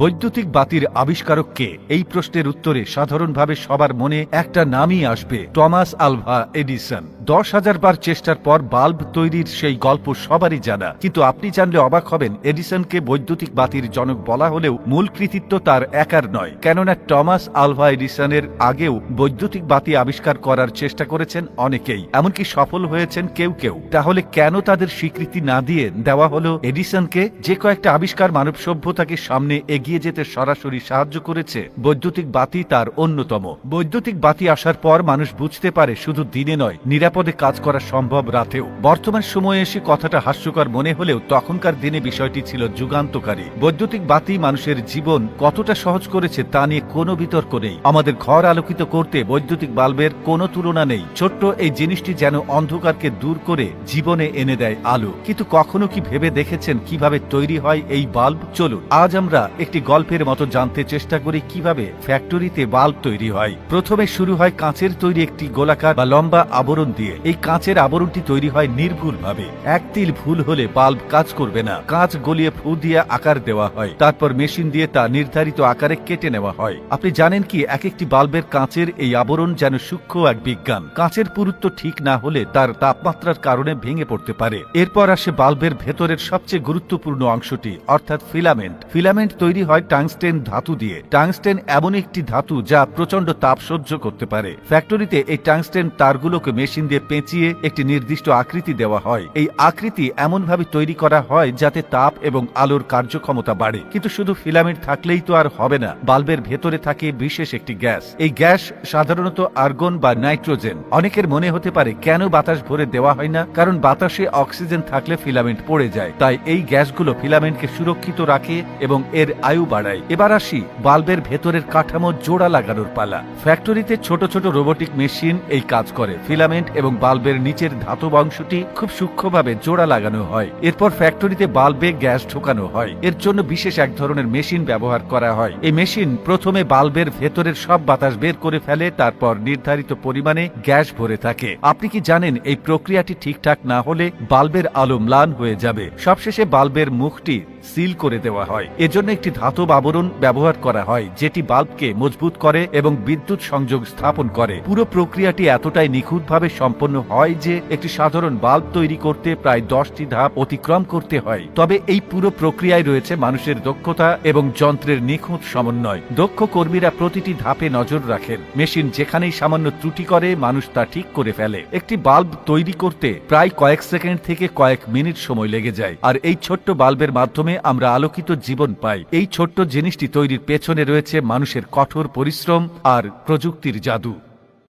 বৈদ্যুতিক বাতির আবিষ্কারককে এই প্রশ্নের উত্তরে সাধারণভাবে সবার মনে একটা নামই আসবে, টমাস আলভা এডিসন। দশ হাজার বার চেষ্টার পর বাল্ব তৈরির সেই গল্প সবারই জানা। কিন্তু আপনি জানলে অবাক হবেন, এডিসনকে বৈদ্যুতিক বাতির জনক বলা হলেও মূল কৃতিত্ব তার একার নয়। কেননা টমাস আলভা এডিসনের আগেও বৈদ্যুতিক বাতি আবিষ্কার করার চেষ্টা করেছেন অনেকেই, এমনকি সফল হয়েছেন কেউ কেউ। তাহলে কেন তাদের স্বীকৃতি না দিয়ে দেওয়া হলো এডিসনকে? যে কয়েকটা আবিষ্কার মানব সভ্যতাকে সামনে এগিয়ে যেতে সরাসরি সাহায্য করেছে, বৈদ্যুতিক বাতি তার অন্যতম। বৈদ্যুতিক বাতি আসার পর মানুষ বুঝতে পারে শুধু দিনে নয়, নিরাপদে কাজ করা সম্ভব রাতেও। বর্তমান সময়ে এসে কথাটা হাস্যকর মনে হলেও তখনকার দিনে বিষয়টি ছিল যুগান্তকারী। বৈদ্যুতিক বাতি মানুষের জীবন কতটা সহজ করেছে তা নিয়ে কোনো বিতর্ক নেই। আমাদের ঘর আলোকিত করতে বৈদ্যুতিক বাল্বের কোনো তুলনা নেই। ছোট্ট এই জিনিসটি যেন অন্ধকারকে দূর করে জীবনে এনে দেয় আলো। কিন্তু কখনো কি ভেবে দেখেছেন কীভাবে তৈরি হয় এই বাল্ব? চলুন, আজ আমরা একটি গল্পের মতো জানতে চেষ্টা করি কীভাবে ফ্যাক্টরিতে বাল্ব তৈরি হয়। প্রথমে শুরু হয় কাঁচের তৈরি একটি গোলাকার বা লম্বা আবরণ দিয়ে। এই কাঁচের আবরণটি তৈরি হয় নির্ভুলভাবে। এক তিল ভুল হলে বাল্ব কাজ করবে না। কাঁচ গলিয়ে ফু দিয়ে আকার দেওয়া হয়। তারপর মেশিন দিয়ে তা নির্ধারিত আকারে কেটে নেওয়া হয়। আপনি জানেন কি, এক একটি বাল্বের কাঁচের এই আবরণ যেন সূক্ষ্ম এক বিজ্ঞান। কাঁচের পুরুত্ব ঠিক না হলে তার তাপমাত্রার কারণে ভেঙে পড়তে পারে। এরপর আসে বাল্বের ভেতরের সবচেয়ে গুরুত্বপূর্ণ অংশটি, অর্থাৎ ফিলামেন্ট। ফিলামেন্ট তৈরি হয় টাংস্টেন ধাতু দিয়ে। টাংস্টেন এমন একটি ধাতু যা প্রচণ্ড তাপ সহ্য করতে পারে। ফ্যাক্টরিতে এই টাংস্টেন তারগুলোকে মেশিন দিয়ে পেঁচিয়ে একটি নির্দিষ্ট আকৃতি দেওয়া হয়। এই আকৃতি এমনভাবে তৈরি করা হয় যাতে তাপ এবং আলোর কার্যক্ষমতা বাড়ে। কিন্তু শুধু ফিলামেন্ট থাকলেই তো আর হবে না, বাল্বের ভেতরে থাকে বিশেষ একটি গ্যাস। এই গ্যাস সাধারণত আর্গন বা নাইট্রোজেন। অনেকের মনে হতে পারে, কেন বাতাস ভরে দেওয়া হয় না? কারণ বাতাসে অক্সিজেন থাকলে ফিলামেন্ট পড়ে যায়। তাই এই গ্যাসগুলো ফিলামেন্টকে সুরক্ষিত রাখে এবং এর আয়ু বাড়ায়। এবার আসি বাল্বের ভেতরের কাঠামো জোড়া লাগানোর পালা। ফ্যাক্টরিতে ছোট ছোট রোবোটিক মেশিন এই কাজ করে। ফিলামেন্ট এবং বাল্বের নিচের ধাতব অংশটি খুব সূক্ষ্মভাবে জোড়া লাগানো হয়। এরপর ফ্যাক্টরিতে বাল্বে গ্যাস ঢোকানো হয়। এর জন্য বিশেষ এক ধরনের মেশিন ব্যবহার করা হয়। এই মেশিন প্রথমে বাল্বের ভেতরের সব বাতাস বের করে ফেলে, তারপর নির্ধারিত পরিমাণে গ্যাস ভরে থাকে। আপনি কি জানেন, এই প্রক্রিয়াটি ঠিকঠাক না হলে বাল্বের আলো ম্লান হয়ে যাবে? সবশেষে বাল্বের মুখটি সিল করে দেওয়া হয়। এজন্য একটি ধাতব আবরণ ব্যবহার করা হয়, যেটি বাল্বকে মজবুত করে এবং বিদ্যুৎ সংযোগ স্থাপন করে। পুরো প্রক্রিয়াটি এতটাই নিখুঁতভাবে সম্পন্ন হয় যে একটি সাধারণ বাল্ব তৈরি করতে প্রায় দশটি ধাপ অতিক্রম করতে হয়। তবে এই পুরো প্রক্রিয়ায় রয়েছে মানুষের দক্ষতা এবং যন্ত্রের নিখুঁত সমন্বয়। দক্ষ কর্মীরা প্রতিটি ধাপে নজর রাখেন। মেশিন যেখানেই সামান্য ত্রুটি করে, মানুষ তা ঠিক করে ফেলে। একটি বাল্ব তৈরি করতে প্রায় কয়েক সেকেন্ড থেকে কয়েক মিনিট সময় লেগে যায়। আর এই ছোট্ট বাল্বের মাধ্যমে আমরা আলোকিত জীবন পাই। এই ছোট্ট জিনিসটি তৈরির পেছনে রয়েছে মানুষের কঠোর পরিশ্রম আর প্রযুক্তির জাদু।